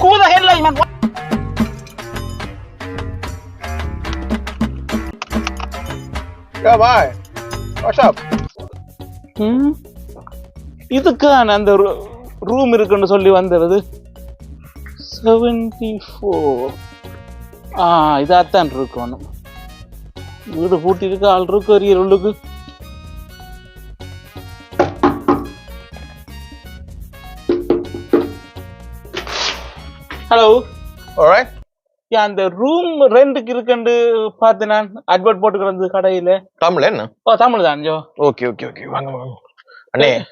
Who the hell are you, man? Yeah, bye. What's up? ம் இதுக்கான அந்த room இருக்குன்னு சொல்லி வந்தது செவன்டி ஃபோர் ஆ இதாத்தான் இருக்கணும் வீடு பூட்டி இருக்கு ஆள் இருக்கு எரியர் உள்ளுக்கு ஹலோ. அந்த ரூம் ரெண்டுக்கு இருக்குன்னு பார்த்து நான் அட்வர்ட் போட்டு கிடந்தது கடையில. தமிழ் என்ன? ஓ தமிழ் தான் ஓகே ஓகே ஓகே வாங்க வாங்க. அண்ணே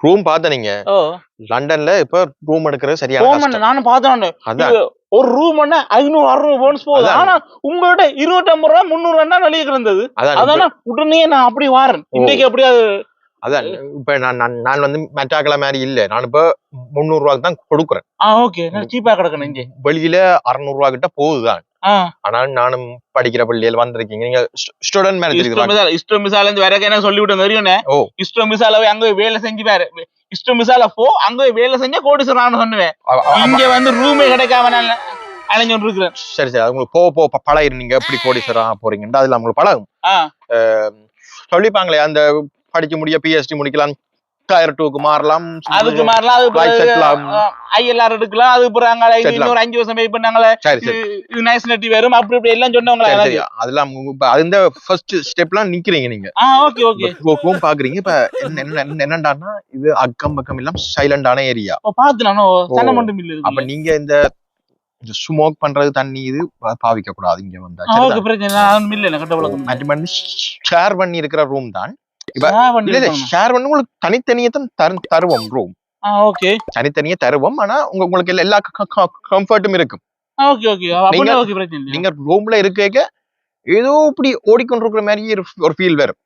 ரூம் பார்த்த நீங்க. ஓ. லண்டன்ல இப்ப ரூம் எடுக்கிறது போமண்ண கஷ்டம். நானும் பார்த்தேன் ஒரு ரூம் ஐநூறு அறுநூறு போன்ஸ் போகுது. ஆனா உங்கள்ட்ட இருநூற்றம்பது ரூபா முந்நூறு வெளியே கிடந்தது. அதான். இப்ப- அதான உடனே நான் அப்படி வாரேன். இன்னைக்கு அப்படி அது அதான் இப்ப நான் நான் நான் வந்து மெட்டாக்கள மாதிரி இல்ல. நான் இப்ப முந்நூறு ரூபாய்க்கு தான் கொடுக்குறேன். ஆ ஓகே சீப்பா கிடக்கணும் இங்கே. வெளியில அறுநூறு ரூபா கிட்ட போகுதுதான். ஆ. ஆனா நானும் படிக்கிற பள்ளியில் வந்திருக்கீங்க. நீங்க ஸ்டூடெண்ட் மேல இஷ்டம் தெரியுது மிசால இருந்து வேற என்ன சொல்லி விட்டு தெரியும்னே ஓ. இஷ்டம் மிசால அங்க வேலை செஞ்சு பாரு. இஷ்டம் மிசால போ அங்க வேலை செஞ்சா கோடீஸ்வரன் சொன்னுவேன். இங்க வந்து ரூமே கிடைக்காம நான் அலைஞ்சு இருக்கிறேன் சரி சரி. உங்களுக்கு போக போக பழகிரு நீங்க எப்படி கோடீஸ்வரம் போறீங்கன்னு அதுல உங்களுக்கு பழகும். சொல்லிப்பாங்களே அந்த படிக்க முடிய பிஎஸ்டி முடிக்கலாம். டயர் டூக்கு மாறலாம். அதுக்கு மாறலாம். அது. ஐஎல்ஆர் எடுக்கலாம். அது அப்புறம் இன்னொரு அஞ்சு வருஷம் வெயிட் பண்ணாங்களே நட்டி வரும் அப்படி இப்படி எல்லாம் சொன்னவங்களா அதெல்லாம் இந்த ஃபர்ஸ்ட் ஸ்டெப்லாம் நிக்கிறீங்க நீங்க. ஓகே ஓகே ரூம் பாக்குறீங்க. இப்ப என்ன என்ன- என்ன- என்னடான்னா இது அக்கம் பக்கம் எல்லாம் சைலண்டான ஏரியா ஓ பாத்து நானும் சண்டை மட்டும் இல்ல அப்ப நீங்க இந்த ஸ்மோக் பண்றது தண்ணி இது பாவிக்க கூடாது. இங்க வந்தா. ஷேர் பண்ணி இருக்கிற ரூம் தான். ஷேர் பண்ணி உங்களுக்கு தனித்தனியே தான் தரு தருவோம் ரூம் ஓகே தனித்தனியே தருவோம். ஆனா உங்க உங்களுக்கு எல்லா கம்ஃபர்ட்டும் இருக்கும். ஓகே ஓகே நீங்க- ரூம்ல இருக்க ஏதோ இப்படி ஓடிக்கொண்டிருக்கிற மாதிரி ஒரு- ஒரு ஃபீல் வரும்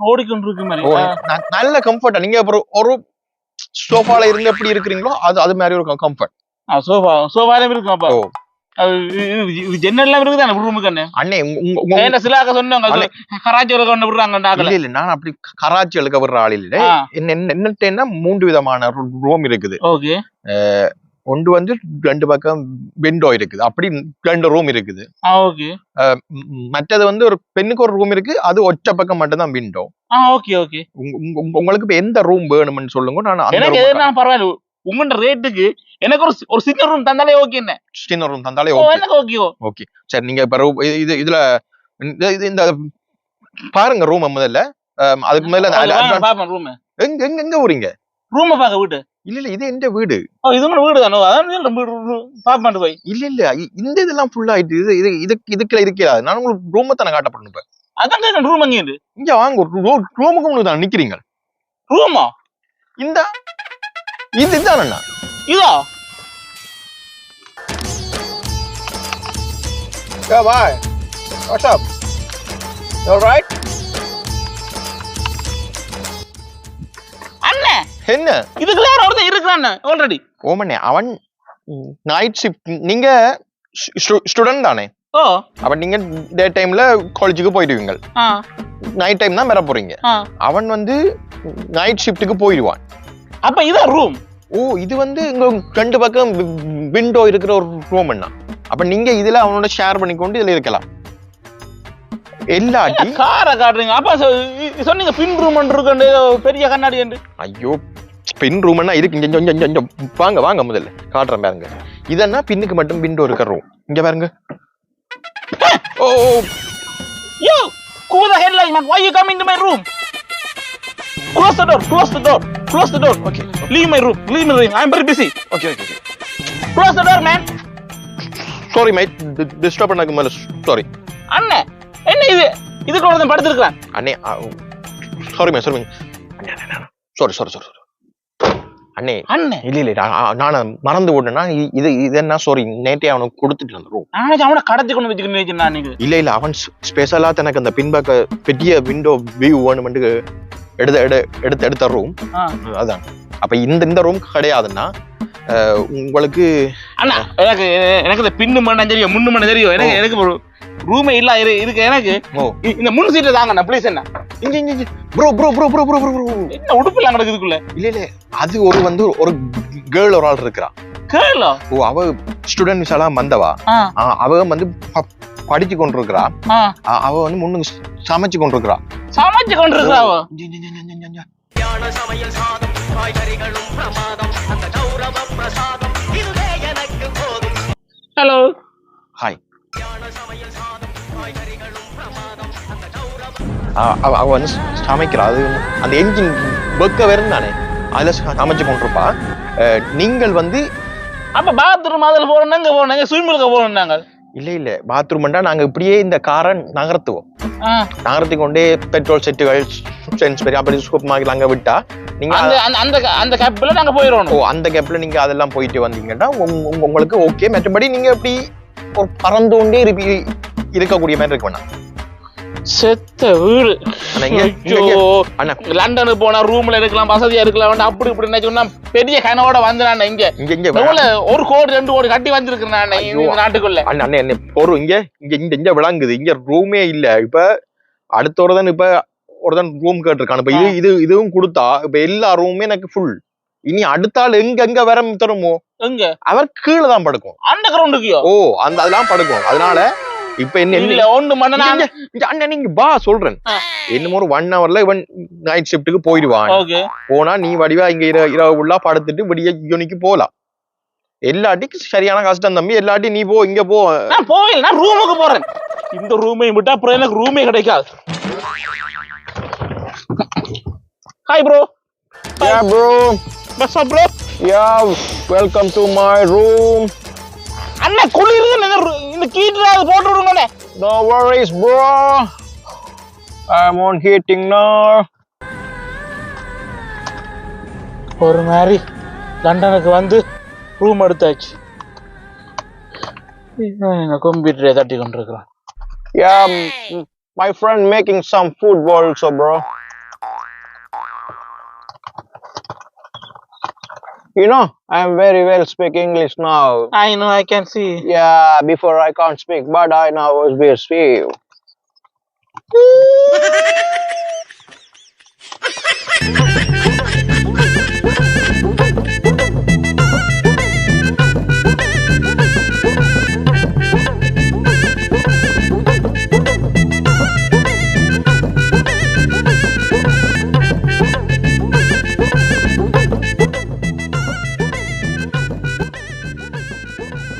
ஓடிக்கொண்டு இருக்கு மாதிரி. நல்ல கம்ஃபர்ட்டா நீங்க அப்புறம் ஒரு சோஃபால இருந்து எப்படி இருக்கிறீங்களோ அது அது மாதிரி ஒரு கம்ஃபர்ட் சோஃபா சோஃபால இருக்கும் அப்ப? ஜன்னல்லாம் இருக்குது ரூமுக்கு அண்ணே. உங்க- சொன்னாங்க. கராச்சி கொண்டு விடுறாங்க இல்ல டாக்கல இல்ல நான் அப்படி கராச்சி எழுக்க விடுற ஆள் இல்ல. என்னட்டேன்னா மூன்று விதமான ரூம் இருக்குது. ஓகே. ஒன்று வந்து ரெண்டு பக்கம் விண்டோ இருக்குது. அப்படி ரெண்டு ரூம் இருக்குது. ஓகே. மற்றது வந்து ஒரு பெண்ணுக்கு ஒரு ரூம் இருக்கு. அது ஒற்றை பக்கம் மட்டும் தான் விண்டோ ஓகே ஓகே. உங்களுக்கு எந்த ரூம் வேணும்னு சொல்லுங்க. நான் பரவாயில்ல. உங்கள்ட்ட ரேட்டுக்கு எனக்கு ஒரு ஒரு சின்ன ரூம் தந்தாலே ஓகே என்ன? சின்ன ரூம் தந்தாலே ஓகே ஓகே ஓகே சரி நீங்க இப்ப இது- இது இதுல இந்த- பாருங்க ரூம் முதல்ல. அதுக்கு முதல்ல ரூம் எங்க எங்க எங்க ஊறீங்க ரூம் பாக்க வீட்டு இல்ல இல்ல இது எந்த வீடு? இது உங்க வீடு தானோ? அதான் வீடு பாப்பாண்டு போய். இல்ல இல்ல இந்த இதெல்லாம் ஃபுல் ஆயிட்டு இது இது இதுக்கு இதுக்குள்ள இருக்கிறாது நான் உங்களுக்கு ரூமை தானே காட்டப்படணும் இப்ப. அதான் கேட்க ரூம் அங்கே இங்க வாங்க ரூமுக்கு முன்னாடி தான் நிக்கிறீங்க. ரூமா இந்த இதுதானண்ணா இதா. Yeah, bye. What's up? You என்ன? இதுக்குள்ள யாரோ ஒருத்தன் இருக்கிறான் ஆல்ரெடி ஓமண்ணே அவன் நைட் ஷிஃப்ட் நீங்க ஸ்டூடெண்ட் தானே? ஓ. அவன் நீங்க டே டைம்ல காலேஜுக்கு போயிடுவீங்க ஆ. நைட் டைம் தான் வர போறீங்க. அவன் வந்து நைட் ஷிஃப்ட்டுக்கு போயிடுவான். அப்ப இதான் ரூம் ஓ இது வந்து இங்க ரெண்டு பக்கம் விண்டோ இருக்கிற ஒரு ரூம் அண்ணா. அப்ப நீங்க இதுல அவனோட ஷேர் பண்ணிக்கொண்டு இதுல இருக்கலாம். எல்லாட்டி காரை காட்டுறீங்க? அப்ப சொன்னீங்க பின் ரூம் இருக்கு பெரிய கண்ணாடி என்று. ஐயோ பின் ரூம்னா இருக்கு. இங்க இங்க இங்க வாங்க வாங்க முதல்ல. காட்டுறேன் பாருங்க. இதென்னா பின்னுக்கு மட்டும் விண்டோ இருக்கிற ரூம் இங்க பாருங்க. Oh who the hell are you, man? Why you come into my room? Close the door. Close the door. Close the door. Okay. Leave my room. Leave my room. I'm very busy. Okay okay okay Close the door, man. Sorry might disturb பண்ணாக்க மேல sorry அண்ணே என்ன இது? இதுக்கு ஒருத்தன் படுத்திருக்கான் அண்ணே sorry may sorry sorry sorry sorry அண்ணே. அண்ணே. இல்ல இல்ல நான் நான் மறந்து இ- இது இது என்ன சாரி நேற்றே அவனுக்கு கொடுத்துட்டு அந்த ரூம் நாளைக்கு அவனை கடத்தி கொண்டு வச்சுக்கணும் நான். இல்ல இல்ல. அவன் ஸ்பெஷலா தனக்கு அந்த பின்பக்க பெரிய விண்டோ வியூ வேணுமெண்டு எடுத்த எடு எடுத்து எடுத்த ரூம். அதான். அப்ப இந்த இந்த ரூம் கிடையாதுன்னா உங்களுக்கு அண்ணா எனக்கு எனக்கு இந்த பின்னு மண்ணம் தெரியும் முன்னு மண்ணம் தெரியும். எனக்கு எனக்கு ரூமே இல்ல இரு இருக்கு. எனக்கு இந்த முன் சீட்டை தாங்கண்ணா ப்ளீஸ் என்ன இங்க இங்க இங்க. Bro bro bro bro bro bro என்ன உடுப்பு எல்லாம் கிடக்குதுக்குள்ள இல்ல இல்ல. அது ஒரு வந்து ஒரு கேர்ள் ஒரு ஆள் இருக்கிறா. கேளோ ஓ அவ ஸ்டூடெண்ட் விசாலாம் வந்தவா? அவ வந்து படிச்சு கொண்டிருக்கிறா. அவ வந்து முன்னுக்கு சமைச்சு கொண்டிருக்கிறா. சமைச்சு கொண்டு இருக்கிறாவோ இங்க, இங்க, இங்க, இங்க, இங்க, இங்க. கல்யாண சமையல் சாதம் காய்கறிகளும் பிரமாதம் அந்த கௌரவ பிரசாதம் இதுவே எனக்கு போதும். ஹலோ ஹாய் கல்யாண சமையல் சாதம் காய்கறிகளும் பிரமாதம் அந்த கௌரவ ஆ, அவ அவ வந்து சமைக்கிறா. அது அந்த என்ஜின் வெக்க வெறும் தானே. அதுல சமைச்சு கொண்டிருப்பா. நீங்கள் வந்து அப்ப பாத்ரூம் அதுல போறோம் எங்க போறோம் எங்க ஸ்விம்மிலுக்கு போறோம் நாங்கள் இல்ல இல்ல. பாத்ரூம்ண்டா நாங்க இப்படியே இந்த காரை நகர்த்துவோம். நகர்த்தி கொண்டே பெட்ரோல் செட்டுகள் சென்ஸ் பெரிய அப்படி சூப்பர் மார்க்கெட் அங்க விட்டா நீங்க அந்த அந்த கேப்ல நாங்க போயிடணும் ஓ அந்த கேப்ல நீங்க அதெல்லாம் போயிட்டு வந்தீங்கன்னா உங்க- உங்க- உங்களுக்கு ஓகே மற்றபடி நீங்க இப்படி ஒரு பறந்து கொண்டே இருக்கக்கூடிய மாதிரி இருக்க வேணாம். செத்த வீடு. லண்டனுக்கு போனா ரூம்ல இருக்கலாம் வசதியா இருக்கலாம் அப்படி இப்படி என்ன சொன்னா பெரிய கனவோட வந்து நான் இங்க. இங்க இங்க ஒரு கோடி ரெண்டு கோடி கட்டி வந்திருக்கிறேன் நான். இந்த நாட்டுக்குள்ள. அண்ணா அண்ணே பொருள் இங்க இங்க இங்க இங்க விளங்குது. இங்க ரூமே இல்ல. இப்ப அடுத்த ஒரு தான் இப்ப ஒருத்தன் ரூம் கேட்டிருக்கான். இப்ப இது இது இதுவும் கொடுத்தா இப்ப எல்லா ரூமுமே எனக்கு ஃபுல் இனி அடுத்த ஆள் எங்க எங்க வர தருமோ? எங்க? அவர் கீழே தான் படுக்கும். அந்த கிரவுண்டுக்குயோ ஓ அந்த அதெல்லாம் படுக்கும். அதனால இப்ப என்ன இல்ல என்ன ஒண்ணு இங்க அண்ணன் நீங்க பா சொல்றேன். ஆ. இன்னும் ஒரு ஒன் ஹவர்ல இவன் நைட் ஷிஃப்ட்டுக்கு போயிடுவான். போனா நீ வடிவா இங்க இர- இரவு ஃபுல்லா படுத்துட்டு விடிய யூனிக்கு போலாம். எல்லாட்டிக்கும் சரியான கஷ்டம் தம்பி எல்லாட்டி நீ போ இங்க போ. நான் போவேன் நான் ரூமுக்கு போறேன். இந்த ரூமை விட்டா அப்புறம் எனக்கு ரூமே கிடைக்காது. Hi bro Yeah, bro. Bus bro Yeah, welcome to my room. அண்ணா குளிருது இந்த ரு- இந்த கீட்டு போட்டு விடுங்கண்ணே No worries, bro. I'm on heating now. ஒரு மாதிரி லண்டனுக்கு வந்து ரூம் எடுத்தாச்சு கம்ப்யூட்டரை தட்டி கொண்டிருக்கிறான் Yeah, m- my friend making some food also, You know, I am very well speak English now. I know, I can see. Yeah, before I can't speak, but I now was be.